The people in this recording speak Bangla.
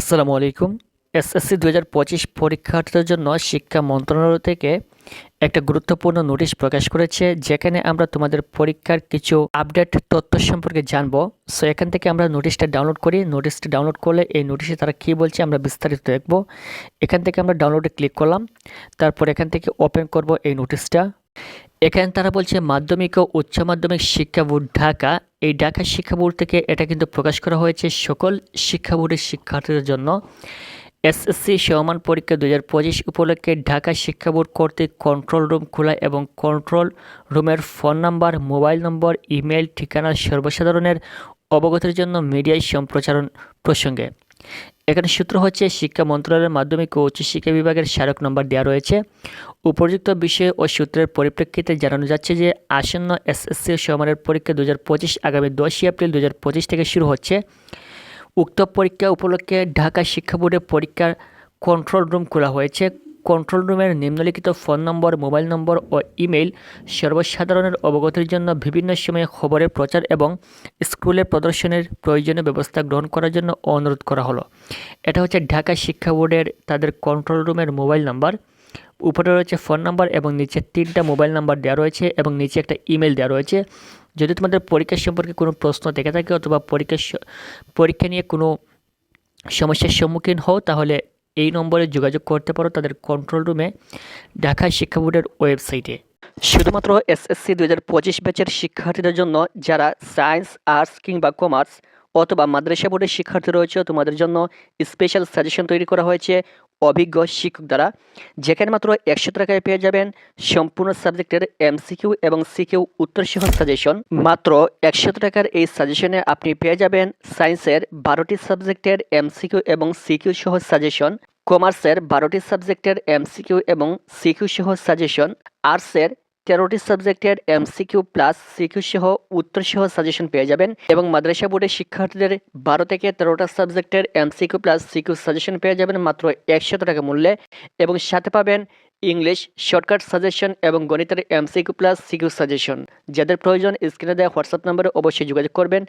আসসালামু আলাইকুম। এসএসসি দু হাজার পঁচিশ পরীক্ষার্থীদের জন্য শিক্ষা মন্ত্রণালয় থেকে একটা গুরুত্বপূর্ণ নোটিশ প্রকাশ করেছে, যেখানে আমরা তোমাদের পরীক্ষার কিছু আপডেট তথ্য সম্পর্কে জানব। সো এখান থেকে আমরা নোটিশটা ডাউনলোড করি। নোটিশটা ডাউনলোড করলে এই নোটিশে তারা কী বলছে আমরা বিস্তারিত দেখব। এখান থেকে আমরা ডাউনলোডে ক্লিক করলাম। তারপর এখান থেকে ওপেন করব এই নোটিশটা। এখানে তারা বলছে মাধ্যমিক ও উচ্চ মাধ্যমিক শিক্ষা বোর্ড ঢাকা। এই ঢাকা শিক্ষা বোর্ড থেকে এটা কিন্তু প্রকাশ করা হয়েছে সকল শিক্ষা বোর্ডের শিক্ষার্থীদের জন্য। এসএসসি সমান পরীক্ষা দু হাজার পঁচিশ উপলক্ষে ঢাকা শিক্ষা বোর্ড কর্তৃক কন্ট্রোল রুম খোলা এবং কন্ট্রোল রুমের phone number mobile number email ঠিকানা সর্বসাধারণের অবগতির জন্য মিডিয়ায় সম্প্রচারণ প্রসঙ্গে। এখানে সূত্র হচ্ছে, শিক্ষা মন্ত্রণালয়ের মাধ্যমিক ও উচ্চশিক্ষা বিভাগের স্মারক নম্বর দেওয়া রয়েছে। উপযুক্ত বিষয় ও সূত্রের পরিপ্রেক্ষিতে জানানো যাচ্ছে যে, আসন্ন এসএসসি সমানের পরীক্ষা দু হাজার পঁচিশ আগামী দশই এপ্রিল দু হাজার পঁচিশ থেকে শুরু হচ্ছে। উক্ত পরীক্ষা উপলক্ষে ঢাকা শিক্ষা বোর্ডের পরীক্ষার কন্ট্রোল রুম খোলা হয়েছে। কন্ট্রোল রুমের নিম্নলিখিত ফোন নম্বর মোবাইল নম্বর ও ইমেইল সর্বসাধারণের অবগতির জন্য বিভিন্ন সময়ে খবরের প্রচার এবং স্কুলে প্রদর্শনের প্রয়োজনীয় ব্যবস্থা গ্রহণ করার জন্য অনুরোধ করা হলো। এটা হচ্ছে ঢাকা শিক্ষা বোর্ডের তাদের কন্ট্রোল রুমের মোবাইল নাম্বার উপরে রয়েছে ফোন নাম্বার এবং নিচে তিনটা মোবাইল নাম্বার দেওয়া রয়েছে এবং নিচে একটা ইমেল দেওয়া রয়েছে। যদি তোমাদের পরীক্ষা সম্পর্কে কোনো প্রশ্ন থেকে থাকে অথবা পরীক্ষা পরীক্ষা নিয়ে কোনো সমস্যার সম্মুখীন হও, তাহলে এই নম্বরে যোগাযোগ করতে পারো তাদের কন্ট্রোল রুমে ঢাকা শিক্ষা বোর্ডের ওয়েবসাইটে শুধুমাত্র এসএসসি দু হাজার পঁচিশ ব্যাচের শিক্ষার্থীদের জন্য যারা সায়েন্স আর্টস কিংবা কমার্স অথবা মাদ্রাসা বোর্ডের শিক্ষার্থী রয়েছে, তোমাদের জন্য স্পেশাল সাজেশন তৈরি করা হয়েছে। অভিজ্ঞ শিক্ষক দ্বারা যেখানে মাত্র একশো টাকায় পেয়ে যাবেন সম্পূর্ণ সাবজেক্টের এমসিকিউ এবং সিকিউ উত্তর উত্তরসহ সাজেশন। মাত্র একশো টাকার এই সাজেশনে আপনি পেয়ে যাবেন সায়েন্সের বারোটি সাবজেক্টের এমসিকিউ এবং সিকিউ সহ সাজেশন, কমার্সের বারোটি সাবজেক্টের এমসিকিউ এবং সিকিউ সহ সাজেশন, আর্টসের তেরোটি সাবজেক্টের এমসিকিউ প্লাস সিকিউ সহ উত্তর সহ সাজেশন পেয়ে যাবেন এবং মাদ্রাসা বোর্ডের শিক্ষার্থীদের বারো থেকে তেরোটা সাবজেক্টের এমসিকিউ প্লাস সিকিউ সাজেশন পেয়ে যাবেন মাত্র একশত টাকা মূল্যে এবং সাথে পাবেন ইংলিশ শর্টকাট সাজেশন এবং গণিতের এমসিকিউ প্লাস সিকিউ সাজেশন। যাদের প্রয়োজন স্ক্রিনে দেওয়া হোয়াটসঅ্যাপ নম্বরে অবশ্যই যোগাযোগ করবেন।